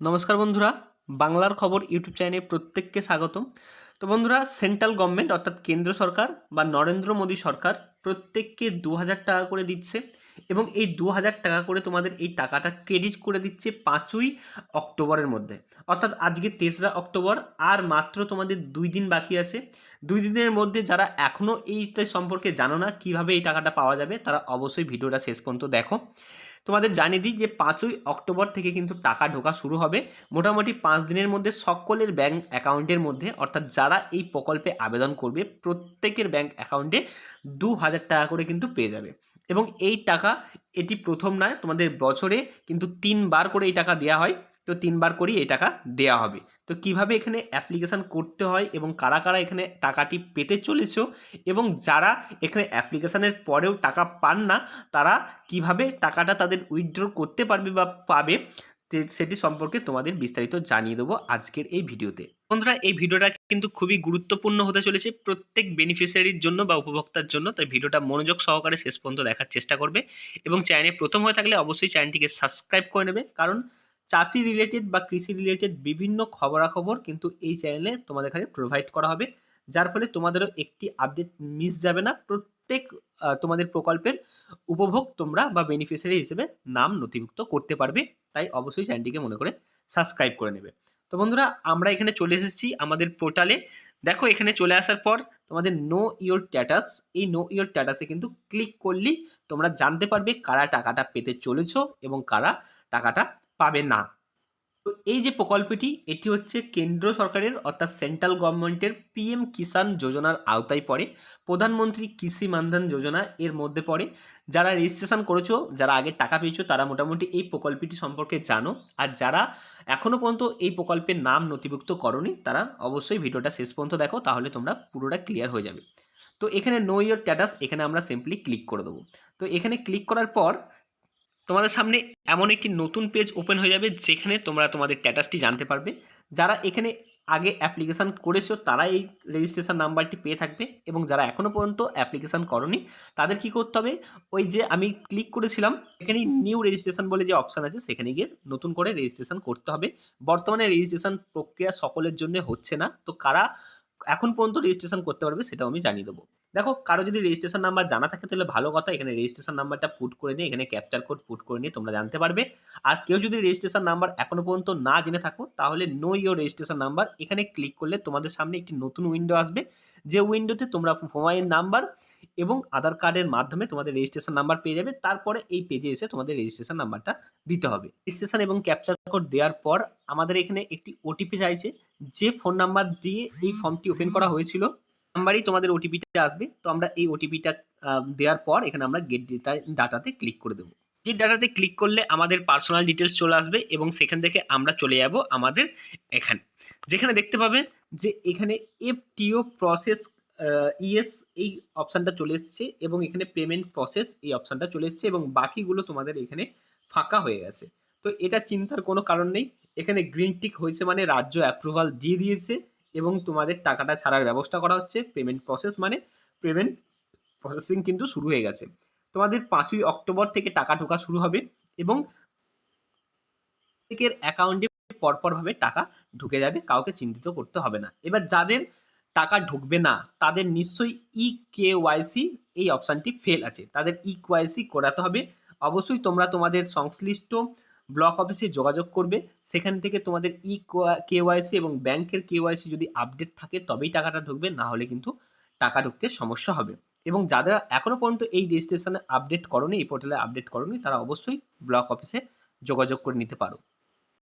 নমস্কার বন্ধুরা, বাংলার খবর ইউটিউব চ্যানেলে প্রত্যেককে স্বাগতম। তো বন্ধুরা, সেন্ট্রাল গভর্নমেন্ট অর্থাৎ কেন্দ্র সরকার বা নরেন্দ্র মোদী সরকার প্রত্যেককে দু হাজার টাকা করে দিচ্ছে এবং এই দু হাজার টাকা করে তোমাদের এই টাকাটা ক্রেডিট করে দিচ্ছে পাঁচই অক্টোবরের মধ্যে। অর্থাৎ আজকে তেসরা অক্টোবর আর মাত্র তোমাদের দুই দিন বাকি আছে। দুই দিনের মধ্যে যারা এখনও এইটা সম্পর্কে জানো না কীভাবে এই টাকাটা পাওয়া যাবে, তারা অবশ্যই ভিডিওটা শেষ পর্যন্ত দেখো। তোমাদের জানিয়ে দিই যে পাঁচই অক্টোবর থেকে কিন্তু টাকা ঢোকা শুরু হবে। মোটামুটি পাঁচ দিনের মধ্যে সকলের ব্যাঙ্ক অ্যাকাউন্টের মধ্যে, অর্থাৎ যারা এই প্রকল্পে আবেদন করবে, প্রত্যেকের ব্যাঙ্ক অ্যাকাউন্টে দু হাজার টাকা করে কিন্তু পেয়ে যাবে। এবং এই টাকা এটি প্রথম নয়, তোমাদের বছরে কিন্তু তিনবার করে এই টাকা দেওয়া হয়। তো তিনবার করেই এই টাকা দেওয়া হবে। তো কীভাবে এখানে অ্যাপ্লিকেশান করতে হয় এবং কারা কারা এখানে টাকাটি পেতে চলেছো এবং যারা এখানে অ্যাপ্লিকেশানের পরেও টাকা পান না, তারা কীভাবে টাকাটা তাদের উইথড্র করতে পারবে বা পাবে সেটি সম্পর্কে তোমাদের বিস্তারিত জানিয়ে দেবো আজকের এই ভিডিওতে। বন্ধুরা, এই ভিডিওটা কিন্তু খুবই গুরুত্বপূর্ণ হতে চলেছে প্রত্যেক বেনিফিশিয়ারির জন্য বা উপভোক্তার জন্য, তাই ভিডিওটা মনোযোগ সহকারে শেষ পর্যন্ত দেখার চেষ্টা করবে এবং চ্যানেলে প্রথম হয়ে থাকলে অবশ্যই চ্যানেলটিকে সাবস্ক্রাইব করে নেবে, কারণ চাষি রিলেটেড বা কৃষি রিলেটেড বিভিন্ন খবরাখবর কিন্তু এই চ্যানেলে তোমাদের এখানে প্রোভাইড করা হবে। যার ফলে তোমাদেরও একটি আপডেট মিস যাবে না। প্রত্যেক তোমাদের প্রকল্পের উপভোগ তোমরা বা বেনিফিশিয়ারি হিসেবে নাম নথিভুক্ত করতে পারবে। তাই অবশ্যই চ্যানেলটিকে মনে করে সাবস্ক্রাইব করে নেবে। তো বন্ধুরা, আমরা এখানে চলে এসেছি আমাদের পোর্টালে দেখো, এখানে চলে আসার পর তোমাদের নো ইওর স্ট্যাটাস এই নো ইওর স্ট্যাটাসে কিন্তু ক্লিক করলেই তোমরা জানতে পারবে কারা টাকাটা পেতে চলেছ এবং কারা টাকাটা পাবে না। তো এই যে প্রকল্পটি, এটি হচ্ছে কেন্দ্র সরকারের অর্থাৎ সেন্ট্রাল গভর্নমেন্টের পিএম কিষাণ যোজনার আওতায় পড়ে। প্রধানমন্ত্রী কৃষি মানধন যোজনা এর মধ্যে পড়ে। যারা রেজিস্ট্রেশন করেছ, যারা আগে টাকা পেয়েছ, তারা মোটামুটি এই প্রকল্পটি সম্পর্কে জানো। আর যারা এখনও পর্যন্ত এই প্রকল্পের নাম নথিভুক্ত করনি, তারা অবশ্যই ভিডিওটা শেষ পর্যন্ত দেখো, তাহলে তোমরা পুরোটা ক্লিয়ার হয়ে যাবে। তো এখানে নো ইয়োর স্ট্যাটাস এখানে আমরা সিম্পলি ক্লিক করে দেবো। তো এখানে ক্লিক করার পর তোমাদের সামনে এমন একটি নতুন পেজ ওপেন হয়ে যাবে যেখানে তোমরা তোমাদের স্ট্যাটাসটি জানতে পারবে। যারা এখানে আগে অ্যাপ্লিকেশান করেছ তারা এই রেজিস্ট্রেশন নাম্বারটি পেয়ে থাকবে এবং যারা এখনও পর্যন্ত অ্যাপ্লিকেশান করনি, তাদের কি করতে হবে? ওই যে আমি ক্লিক করেছিলাম এখানে নিউ রেজিস্ট্রেশন বলে যে অপশান আছে, সেখানে গিয়ে নতুন করে রেজিস্ট্রেশন করতে হবে। বর্তমানে রেজিস্ট্রেশন প্রক্রিয়া সকলের জন্য হচ্ছে না, তো কারা এখন পর্যন্ত রেজিস্ট্রেশন করতে পারবে সেটাও আমি জানিয়ে দেবো। দেখো, কারও যদি রেজিস্ট্রেশন নাম্বার জানা থাকে, তাহলে ভালো কথা। এখানে রেজিস্ট্রেশন নাম্বারটা পুট করে নিয়ে, এখানে ক্যাপচার কোড পুট করে নিয়ে তোমরা জানতে পারবে। আর কেউ যদি রেজিস্ট্রেশন নাম্বার এখনও পর্যন্ত না জেনে থাকো, তাহলে নো ইয়োর রেজিস্ট্রেশন নাম্বার এখানে ক্লিক করলে তোমাদের সামনে একটি নতুন উইন্ডো আসবে। যে উইন্ডোতে তোমরা মোবাইল নাম্বার এবং আধার কার্ডের মাধ্যমে তোমাদের রেজিস্ট্রেশন নাম্বার পেয়ে যাবে। তারপরে এই পেজে এসে তোমাদের রেজিস্ট্রেশন নাম্বারটা দিতে হবে। রেজিস্ট্রেশন এবং ক্যাপচার কোড দেওয়ার পর আমাদের এখানে একটি ওটিপি চাইছে। যে ফোন নাম্বার দিয়ে এই ফর্মটি ওপেন করা হয়েছিল নাম্বারই তোমাদের ওটিপিটা আসবে, তো আমরা এই ওটিপিটা দেওয়ার পর এখানে আমরা গেট ডেটা ডাটাতে ক্লিক করে দেবো। গেট ডাটাতে ক্লিক করলে আমাদের পার্সোনাল ডিটেলস চলে আসবে এবং সেখান থেকে আমরা চলে যাব আমাদের এখানে। যেখানে দেখতে পাবেন যে এখানে এফটিও প্রসেস ইএস এই অপশানটা চলে এসছে এবং এখানে পেমেন্ট প্রসেস এই অপশানটা চলে এসছে এবং বাকিগুলো তোমাদের এখানে ফাঁকা হয়ে গেছে। তো এটা চিন্তার কোনো কারণ নেই। এখানে গ্রিন টিক হয়েছে মানে রাজ্য অ্যাপ্রুভাল দিয়ে দিয়েছে। এবং তোমাদের টাকাটা ছাড়ার ব্যবস্থা করা হচ্ছে। পেমেন্ট প্রসেস মানে পেমেন্ট প্রসেসিং কিন্তু শুরু হয়ে গেছে। তোমাদের পাঁচই অক্টোবর থেকে টাকা ঢোকা শুরু হবে এবং প্রত্যেকের অ্যাকাউন্টে পরপরভাবে টাকা ঢুকে যাবে, কাউকে চিন্তিত করতে হবে না। এবার যাদের টাকা ঢুকবে না, তাদের নিশ্চয়ই ই কে ওয়াইসি এই অপশানটি ফেল আছে। তাদের ই ওয়াইসি করাতে হবে। অবশ্যই তোমরা তোমাদের সংশ্লিষ্ট ব্লক অফিসে যোগাযোগ করবে। সেখান থেকে তোমাদের ই কেওয়াইসি এবং ব্যাংকের কেওয়াইসি যদি আপডেট থাকে, তবেই টাকাটা ঢুকবে, না হলে কিন্তু টাকা ঢুকতে সমস্যা হবে। এবং যারা এখনও পর্যন্ত এই রেজিস্ট্রেশনে আপডেট করনি, এই পোর্টালে আপডেট করনি, তারা অবশ্যই ব্লক অফিসে যোগাযোগ করে নিতে পারো।